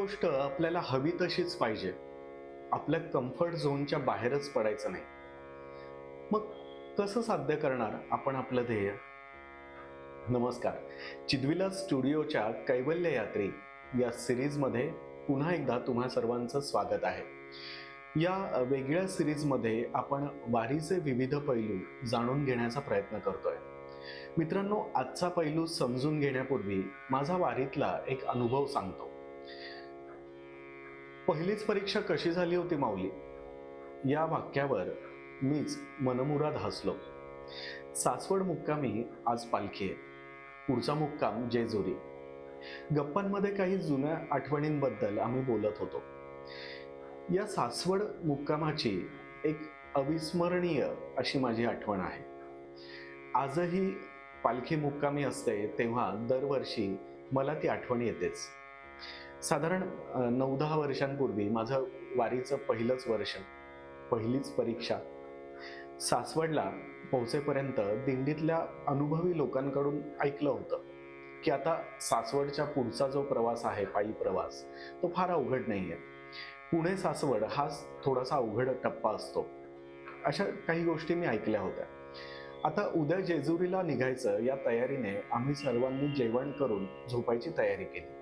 गोष्ट आपल्याला हवी तशीच पाहिजे. आपल्या कम्फर्ट झोनच्या बाहेरच पडायचं नाही. मग कसं साध्य करणार आपण आपलं ध्येय? नमस्कार. चिदविला स्टुडिओच्या कैवल्य यात्री या सिरीजमध्ये पुन्हा एकदा तुम्हा सर्वांचं स्वागत आहे. या वेगळ्या सिरीजमध्ये आपण वारीचे विविध पैलू जाणून घेण्याचा प्रयत्न करतोय. मित्रांनो आजचा पैलू समजून घेण्यापूर्वी माझा वारीतला एक अनुभव सांगतो. पहिलीच परीक्षा कशी झाली होती माऊली? या वाक्यावर मीच मनमुराद हसलो. सासवड मुक्कामी आज पालखी आहे. पुढचा मुक्काम जेजुरी. गप्पांमध्ये काही जुन्या आठवणींबद्दल आम्ही बोलत होतो. या सासवड मुक्कामाची एक अविस्मरणीय अशी माझी आठवण आहे. आजही पालखी मुक्कामी असते तेव्हा दरवर्षी मला ती आठवण येतेच. साधारण नऊ दहा वर्षांपूर्वी माझं वारीचं पहिलंच वर्ष पहिलीच परीक्षा सासवडला पोहोचेपर्यंत दिंडीतल्या अनुभवी लोकांकडून ऐकलं होतं की आता सासवडच्या पुढचा जो प्रवास आहे पायी प्रवास तो फार अवघड नाही आहे पुणे सासवड हा थोडासा अवघड टप्पा असतो. अशा काही गोष्टी मी ऐकल्या होत्या. आता उद्या जेजुरीला निघायचं या तयारीने आम्ही सर्वांनी जेवण करून झोपायची तयारी केली.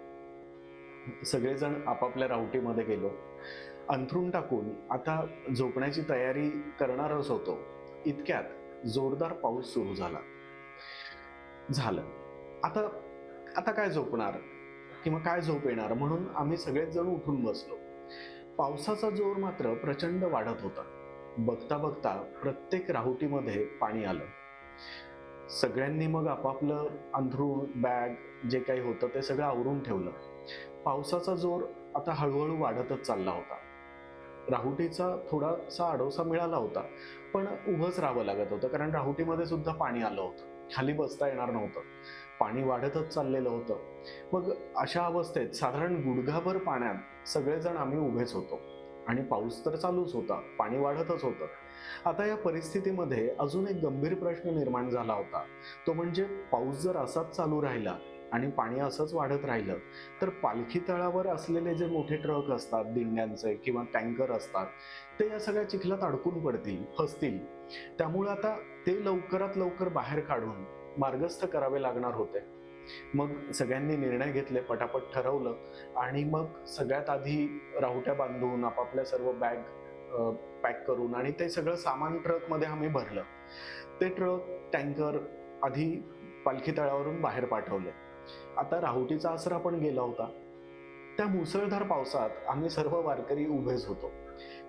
सगळेजण आपापल्या रावटीमध्ये गेलो. अंथरून टाकून आता झोपण्याची तयारी करणारच होतो. इतक्यात जोरदार पाऊस सुरू झाला. झालं. आता आता काय झोपणार? किंवा काय झोप येणार? म्हणून आम्ही सगळेच जण उठून बसलो. पावसाचा जोर मात्र प्रचंड वाढत होता. बघता बघता प्रत्येक राहुटीमध्ये पाणी आलं. सगळ्यांनी मग आपापलं अंथरूण बॅग जे काही होतं ते सगळं आवरून ठेवलं. पावसाचा जोर आता हळूहळू वाढतच चालला होता. राहुटीचा थोडासा आडोसा मिळाला होता पण उभंच राहावं लागत होतं कारण राहुटीमध्ये सुद्धा पाणी आलं होतं. खाली बसता येणार नव्हतं. पाणी वाढतच चाललेलं होतं. मग अशा अवस्थेत साधारण गुडघाभर पाण्यात सगळेजण आम्ही उभेच होतो. आणि पाऊस तर चालूच होता पाणी वाढतच होतं. आता या परिस्थितीमध्ये अजून एक गंभीर प्रश्न निर्माण झाला होता. तो म्हणजे पाऊस जर असाच चालू राहिला आणि पाणी असंच वाढत राहिलं तर पालखी तळावर असलेले जे मोठे ट्रक असतात दिंड्यांचे किंवा टँकर असतात ते या सगळ्या चिखलात अडकून पडतील फसतील. त्यामुळे आता ते लवकरात लवकर बाहेर काढून मार्गस्थ करावे लागणार होते. मग सगळ्यांनी निर्णय घेतले पटापट ठरवलं आणि मग सगळ्यात आधी राहुट्या बांधून आपापल्या सर्व बॅग पॅक करून आणि ते सगळं सामान ट्रकमध्ये आम्ही भरलं. ते ट्रक टँकर आधी पालखी तळावरून बाहेर पाठवले. आता राहुटीचा आसरा पण गेला होता. त्या मुसळधार पावसात आम्ही सर्व वारकरी उभेच होतो.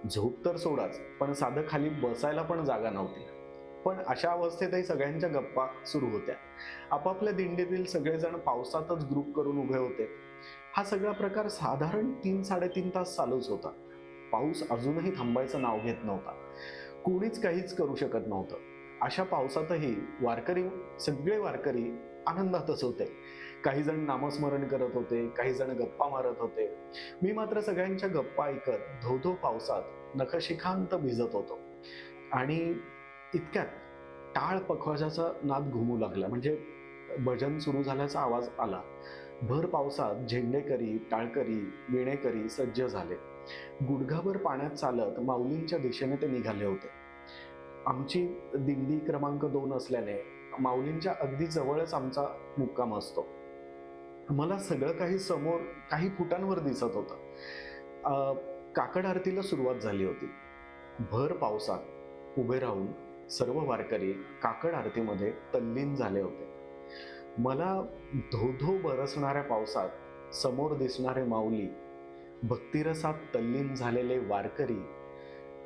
झोप तर सोडाच पण साधं खाली बसायला पण जागा नव्हती. पण अशा अवस्थेतही सगळ्यांच्या गप्पा सुरू होत्या. आपापल्या दिंडीतील सगळेजण पावसातच ग्रुप करून उभे होते. हा सगळा प्रकार साधारण तीन साडेतीन तास चालूच होता. पाऊस अजूनही थांबायचं नाव घेत नव्हता. कोणीच काहीच करू शकत नव्हतं. अशा पावसातही वारकरी सगळे वारकरी आनंदातच होते. काही जण नामस्मरण करत होते काही जण गप्पा मारत होते. मी मात्र सगळ्यांच्या गप्पा ऐकत धो धो पावसात नखशिखांत भिजत होतो. आणि इतक्यात टाळ पखवाजाचा नाद घुमू लागला. म्हणजे भजन सुरू झाल्याचा आवाज आला. भर पावसात झेंडेकरी टाळकरी विणेकरी सज्ज झाले. गुडघाभर पाण्यात चालत माऊलींच्या दिशेने ते निघाले होते. आमची दिंडी क्रमांक दोन असल्याने माऊलींच्या अगदी जवळच आमचा मुक्काम असतो. मला सगळं काही समोर काही फुटांवर दिसत होतं. काकड आरतीला सुरुवात झाली होती. भर पावसात उभे राहून सर्व वारकरी काकड आरतीमध्ये तल्लीन झाले होते. मला धो धो बरसणाऱ्या पावसात समोर दिसणारे माऊली भक्तिरसात तल्लीन झालेले वारकरी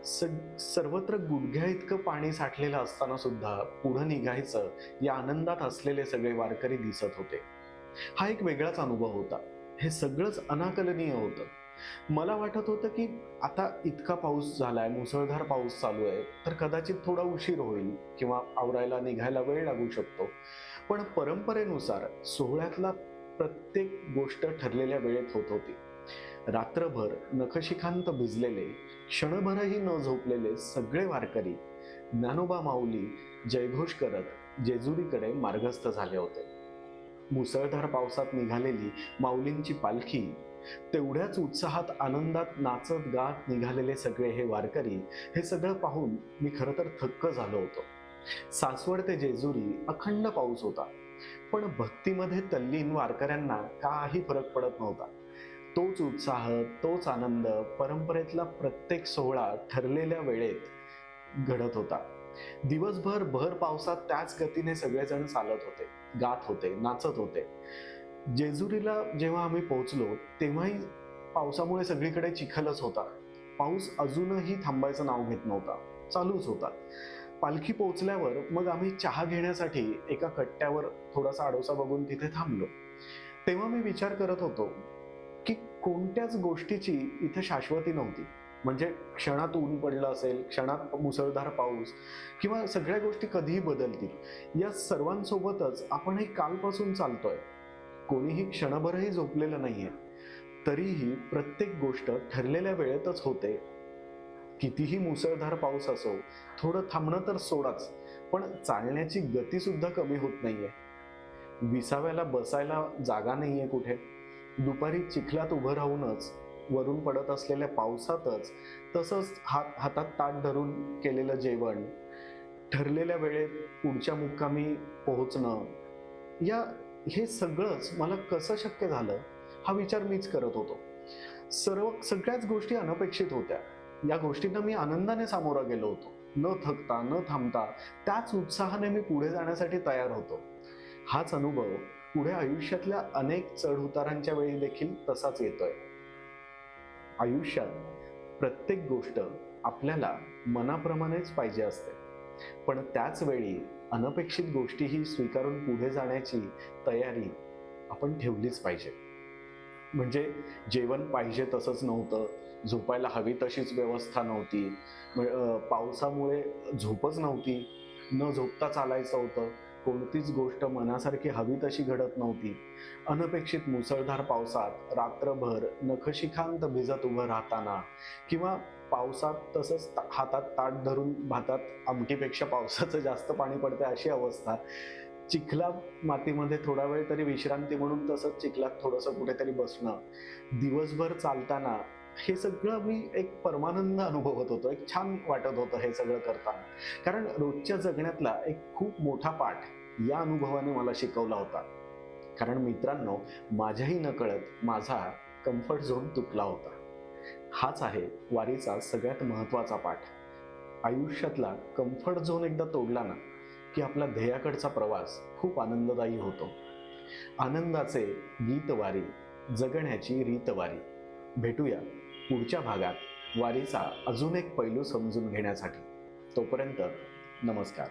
स- सर्वत्र गुडघ्या इतकं पाणी साठलेलं असताना सुद्धा पुढं निघायचं या आनंदात असलेले सगळे वारकरी दिसत होते. हा एक वेगळाच अनुभव होता. हे सगळंच अनाकलनीय होतं. मला वाटत होतं की आता इतका पाऊस झालाय मुसळधार पाऊस चालू आहे तर कदाचित थोडा उशीर होईल किंवा आवरायला निघायला वेळ लागू शकतो. पण परंपरेनुसार सोहळ्यातला प्रत्येक गोष्ट ठरलेल्या वेळेत होत होती. रात्रभर नखशिखांत भिजलेले क्षणभरही न झोपलेले सगळे वारकरी ज्ञानोबा माऊली जयघोष करत जेजुरीकडे मार्गस्थ झाले होते. मुसळधार पावसात निघालेली माऊलींची पालखी. तेवढ्याच उत्साहात आनंदात नाचत गात निघालेले सगळे हे वारकरी हे सगळं पाहून मी खरं तर थक्क झालो होतो. सासवड ते जेजुरी अखंड पाऊस होता. पण भक्तीमध्ये तल्लीन वारकऱ्यांना काही फरक पडत नव्हता. तोच उत्साह तोच आनंद परंपरेतला प्रत्येक सोहळा ठरलेल्या वेळेत घडत होता. दिवसभर भर पावसात त्याच गतीने सगळेजण चालत होते गात होते नाचत होते. जेजुरीला जेव्हा आम्ही पोहोचलो तेव्हाही पावसामुळे सगळीकडे चिखलच होता. पाऊस अजूनही थांबायचं नाव घेत नव्हता चालूच होता. पालखी पोहोचल्यावर मग आम्ही चहा घेण्यासाठी एका कट्ट्यावर थोडासा आडोसा बघून तिथे थांबलो. तेव्हा मी विचार करत होतो की कोणत्याच गोष्टीची इथे शाश्वती नव्हती. म्हणजे क्षणात ऊन पडलं असेल क्षणात मुसळधार पाऊस किंवा सगळ्या गोष्टी कधीही बदलतील या सर्वांसोबतच आपणही कालपासून चालतोय. कोणीही क्षणभरही झोपलेलं नाहीये. तरीही प्रत्येक गोष्ट ठरलेल्या वेळेतच होते. कितीही मुसळधार पाऊस असो थोडं थांबणं तर सोडाच पण चालण्याची गती सुद्धा कमी होत नाहीये. विसाव्याला बसायला जागा नाहीये कुठे. दुपारी चिखलात उभं राहूनच वरून पडत असलेल्या पावसातच तसंच हात हातात ताट धरून केलेलं जेवण ठरलेल्या वेळेत पुढच्या मुक्कामी पोहोचणं या हे सगळंच मला कसं शक्य झालं हा विचार मीच करत होतो. सर्व सगळ्याच गोष्टी अनपेक्षित होत्या. या गोष्टींना मी आनंदाने सामोरा गेलो होतो. न थकता न थांबता त्याच उत्साहाने मी पुढे जाण्यासाठी तयार होतो. हाच अनुभव पुढे आयुष्यातल्या अनेक चढ उतारांच्या वेळी देखील तसाच येतोय. आयुष्यात प्रत्येक गोष्ट आपल्याला मनाप्रमाणेच पाहिजे असते. पण त्याच वेळी अनपेक्षित गोष्टीही स्वीकारून पुढे जाण्याची तयारी आपण ठेवलीच पाहिजे. म्हणजे जेवण पाहिजे तसंच नव्हतं झोपायला हवी तशीच व्यवस्था नव्हती पावसामुळे झोपच नव्हती न झोपता चालायचं होतं कोणतीच गोष्ट मनासारखी हवी तशी घडत नव्हती. अनपेक्षित मुसळधार पावसात रात्रभर नखशिखांत भिजत उभं राहताना किंवा पावसात तसंच ता- हातात ताट धरून भातात आमटीपेक्षा पावसाचं जास्त पाणी पडते अशी अवस्था. चिखला मातीमध्ये थोडा वेळ तरी विश्रांती म्हणून तसंच चिखलात थोडंसं कुठेतरी बसणं. दिवसभर चालताना हे सगळं मी एक परमानंद अनुभवत होतो. एक छान वाटत होतं हे सगळं करताना. कारण रोजच्या जगण्यातला एक खूप मोठा पाठ या अनुभवाने मला शिकवला होता. कारण मित्रांनो माझ्याही नकळत माझा कम्फर्ट झोन तुटला होता. हाच आहे वारीचा सगळ्यात महत्त्वाचा पाठ. आयुष्यातला कम्फर्ट झोन एकदा तोडला ना की आपला ध्येयाकडचा प्रवास खूप आनंददायी होतो. आनंदाचे गीतवारी जगण्याची रीतवारी. भेटूया. पुढच्या भागात वारीचा अजून एक पैलू समजून घेण्यासाठी तोपर्यंत नमस्कार.